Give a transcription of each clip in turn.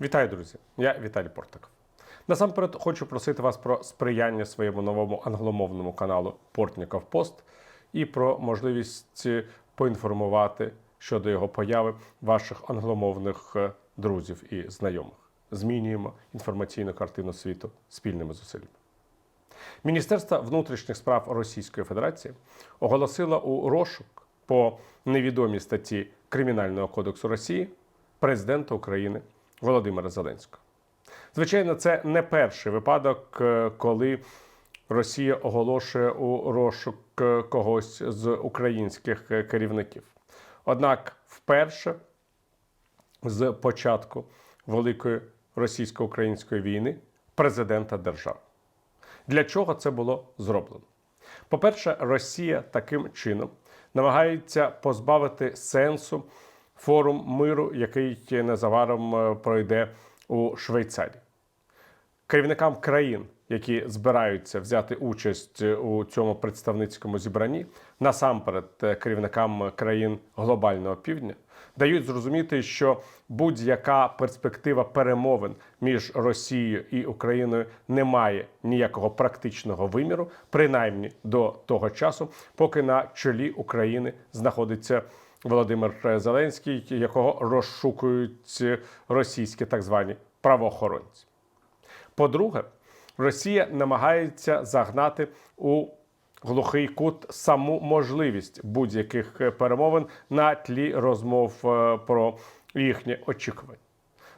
Вітаю, друзі! Я Віталій Портаков. Насамперед хочу просити вас про сприяння своєму новому англомовному каналу Портніков Пост і про можливість поінформувати щодо його появи ваших англомовних е, друзів і знайомих. Змінюємо інформаційну картину світу спільними зусиллями. Міністерство внутрішніх справ Російської Федерації оголосило у розшук по невідомій статті Кримінального кодексу Росії президента України Володимира Зеленського. Звичайно, це не перший випадок, е, коли Росія оголошує у розшук е, когось з українських е, керівників. Однак, вперше з початку Великої російсько-української війни президента держави. Для чого це було зроблено? По-перше, Росія таким чином намагається позбавити сенсу форум миру, який незабаром е, пройде у Швейцарії. Керівникам країн, які збираються взяти участь у цьому представницькому зібранні, насамперед е, керівникам країн глобального півдня, дають зрозуміти, що будь-яка перспектива перемовин між Росією і Україною не має ніякого практичного виміру, принаймні до того часу, поки на чолі України знаходиться Володимир Зеленський, якого розшукують російські так звані правоохоронці. По-друге, Росія намагається загнати у глухий кут саму можливість будь-яких перемовин на тлі розмов е, про їхнє очікування.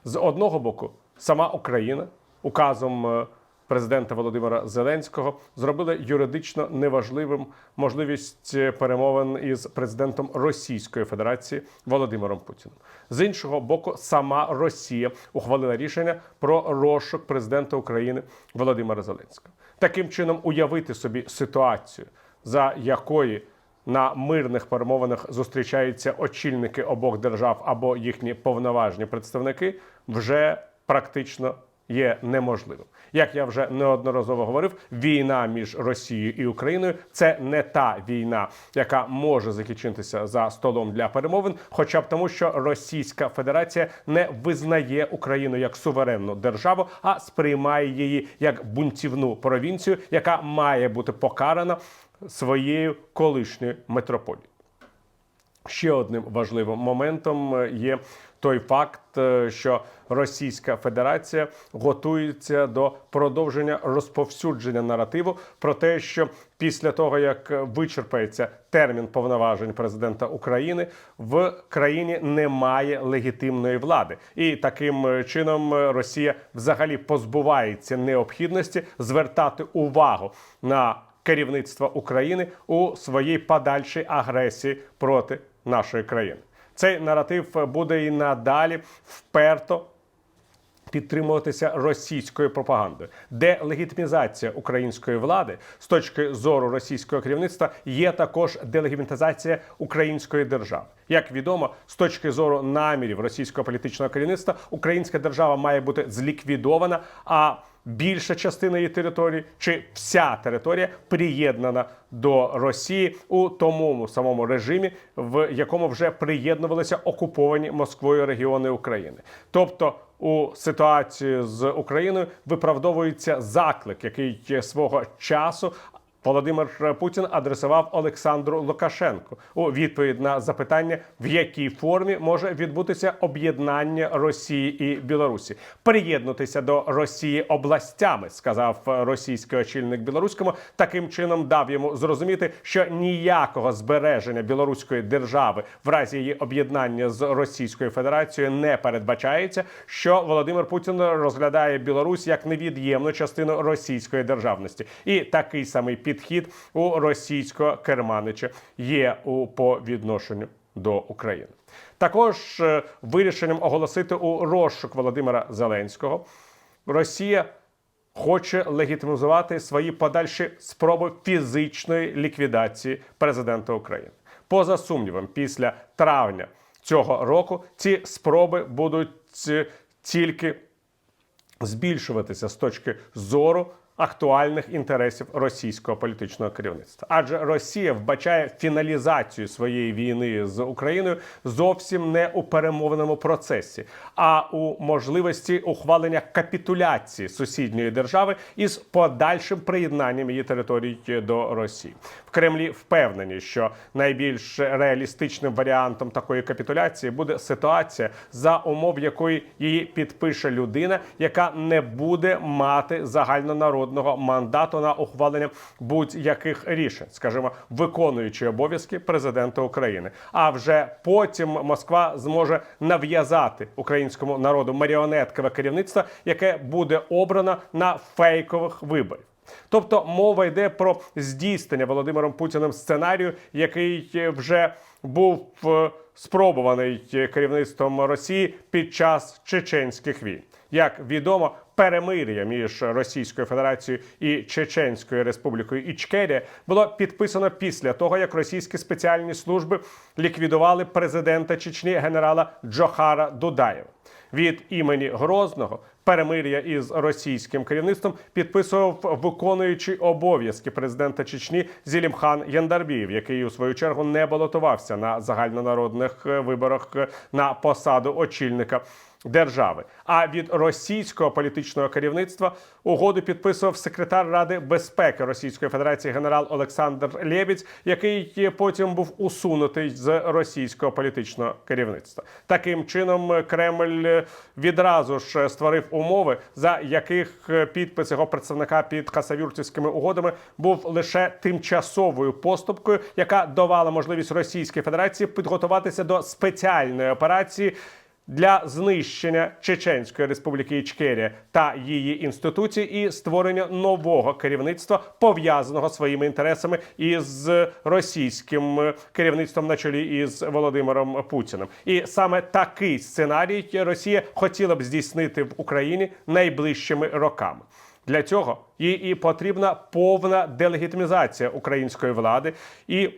З одного боку, сама Україна указом е, президента Володимира Зеленського зробила юридично неважливим можливість е, перемовин із президентом Російської Федерації Володимиром Путіним. З іншого боку, сама Росія ухвалила рішення про розшук президента України Володимира Зеленського. Таким чином, уявити собі ситуацію, за якої на мирних перемовинах зустрічаються очільники обох держав або їхні повноважні представники, вже практично є неможливим. Як я вже неодноразово говорив, війна між Росією і Україною це не та війна, яка може закінчитися за столом для перемовин, хоча б тому, що Російська Федерація не визнає Україну як суверенну державу, а сприймає її як бунтівну провінцію, яка має бути покарана своєю колишньою метрополією. Ще одним важливим моментом е, є той факт, е, що Російська Федерація готується до продовження розповсюдження наративу про те, що після того як вичерпається термін повноважень президента України, в країні немає легітимної влади, і таким чином Росія взагалі позбувається необхідності звертати увагу на керівництво України у своїй подальшій агресії проти нашої країни. Цей наратив буде і надалі вперто підтримуватися російською пропагандою, де легітимізація української влади з точки зору російського керівництва є також делегітимізація української держави. Як відомо, з точки зору намірів російського політичного керівництва, українська держава має бути зліквідована. а Більша частина її території чи вся територія приєднана до Росії у тому самому режимі, в якому вже приєднувалися окуповані Москвою регіони України. Тобто у ситуації з Україною виправдовується заклик, який свого часу Володимир Путін адресував Олександру Лукашенку у відповідь на запитання, в якій формі може відбутися об'єднання Росії і Білорусі. Приєднутися до Росії областями, сказав російський очільник білоруському. Таким чином дав йому зрозуміти, що ніякого збереження білоруської держави в разі її об'єднання з Російською Федерацією не передбачається. Що Володимир Путін розглядає Білорусь як невід'ємну частину російської державності, і такий самий підхід у російського керманича є у по відношенню до України. Також е, вирішенням оголосити у розшук Володимира Зеленського Росія хоче легітимізувати свої подальші спроби фізичної ліквідації президента України. Поза сумнівом, після травня цього року ці спроби будуть е, тільки збільшуватися з точки зору актуальних інтересів російського політичного керівництва, адже Росія вбачає фіналізацію своєї війни з Україною зовсім не у перемовному процесі, а у можливості ухвалення капітуляції сусідньої держави із подальшим приєднанням її територій до Росії. В Кремлі впевнені, що найбільш реалістичним варіантом такої капітуляції буде ситуація, за умов якої її підпише людина, яка не буде мати загальнонародного мандату на ухвалення будь-яких рішень, скажімо, виконуючи обов'язки президента України. А вже потім Москва зможе нав'язати українському народу маріонеткове керівництво, яке буде обрано на фейкових виборах. Тобто мова йде про здійснення Володимиром Путіним сценарію, який вже був е, спробуваний керівництвом Росії під час чеченських війн. Як відомо, перемир'я між Російською Федерацією і Чеченською Республікою Ічкерія було підписано після того, як російські спеціальні служби ліквідували президента Чечні генерала Джохара Дудаєва. Від імені Грозного перемир'я із російським керівництвом підписував виконуючий обов'язки президента Чечні Зілімхан Яндарбієв, який у свою чергу не балотувався на загальнонародних е, виборах е, на посаду очільника держави. А від російського політичного керівництва угоду підписував секретар Ради безпеки Російської Федерації генерал Олександр Лєбідь, який потім був усунутий з російського політичного керівництва. Таким чином Кремль відразу ж створив умови, за яких підпис його представника під хасавюртівськими угодами був лише тимчасовою поступкою, яка давала можливість Російській Федерації підготуватися до спеціальної операції для знищення Чеченської республіки Ічкерія та її інституцій і створення нового керівництва, пов'язаного своїми інтересами із російським е, керівництвом на чолі із Володимиром Путіним. І саме такий сценарій Росія хотіла б здійснити в Україні найближчими роками. Для цього їй і потрібна повна делегітимізація української влади і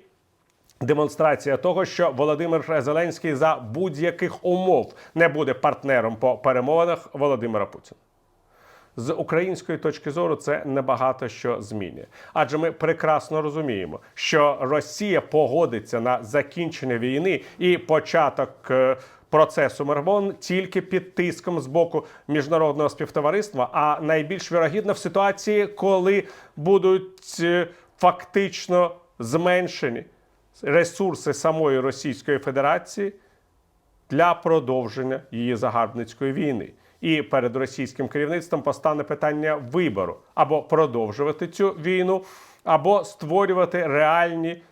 демонстрація того, що Володимир Зеленський за будь-яких умов не буде партнером по перемовинах Володимира Путіна. З української точки зору це небагато що змінює, адже ми прекрасно розуміємо, що Росія погодиться на закінчення війни і початок е, процесу Мирбон тільки під тиском з боку міжнародного співтовариства, а найбільш вірогідно в ситуації, коли будуть е, фактично зменшені ресурси самої Російської Федерації для продовження її загарбницької війни. І перед російським керівництвом постане питання вибору або продовжувати цю війну, або створювати реальні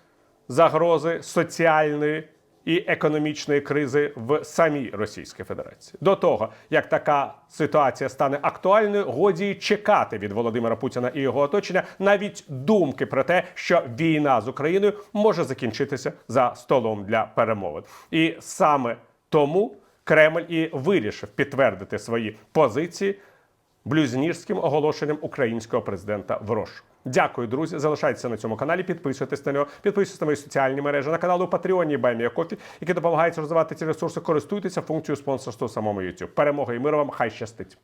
загрози соціальної і економічної кризи в самій Російській Федерації. До того як така ситуація стане актуальною, годі чекати від Володимира Путіна і його оточення навіть думки про те, що війна з Україною може закінчитися за столом для перемовин, і саме тому Кремль і вирішив підтвердити свої позиції блюзнірським оголошенням українського президента в розшук. Дякую, друзі. Залишайтеся на цьому каналі, підписуйтесь на нього, підписуйтесь на мої соціальні мережі на каналу Патреоні Кофі, які допомагають розвивати ці ресурси. Користуйтеся функцією спонсорства самому YouTube. Перемоги і миру вам хай щастить.